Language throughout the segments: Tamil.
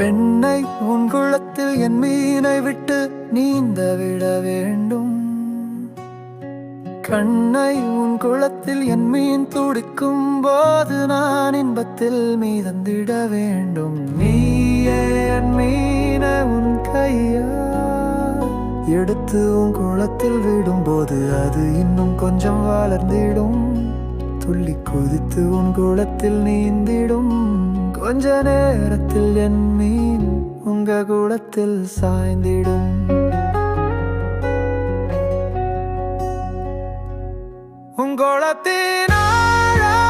பெண்ணை உன் குளத்தில் என் மீனை விட்டு நீந்த விட வேண்டும். கண்ணை உன் குளத்தில் என் மீன் துடிக்கும் போது நான் இன்பத்தில் மீதந்திட வேண்டும். நீயே என் மீனை உன் கையா? எடுத்து உன் குளத்தில் விடும்போது அது இன்னும் கொஞ்சம் வளர்ந்திடும். துள்ளி குதித்து உன் குளத்தில் நீந்திடும். கொஞ்ச நேரத்தில் என் மீன் உங்க குளத்தில் சாய்ந்திடும். உங்களத்தின் ஆழம்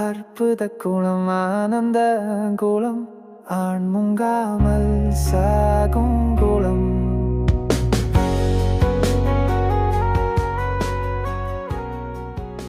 அற்புத குளம் ஆனந்த குளம் ஆண் முங்காமல் சாகும் குளம்.